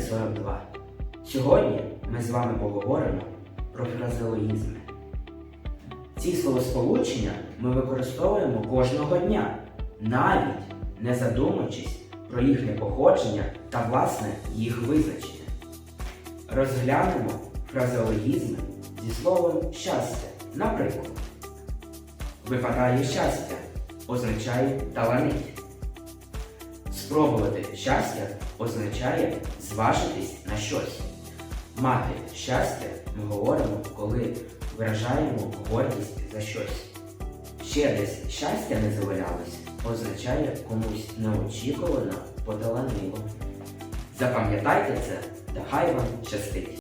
42. Сьогодні ми з вами поговоримо про фразеологізми. Ці словосполучення ми використовуємо кожного дня, навіть не задумуючись про їхнє походження та власне їх визначення. Розглянемо фразеологізми зі словом щастя. Наприклад, випадає щастя означає таланить. Спробувати щастя означає зважитись на щось. Мати щастя ми говоримо, коли виражаємо гордість за щось. Ще десь щастя не завалялось означає комусь неочікувано поталанило. Запам'ятайте це, та хай вам щастить!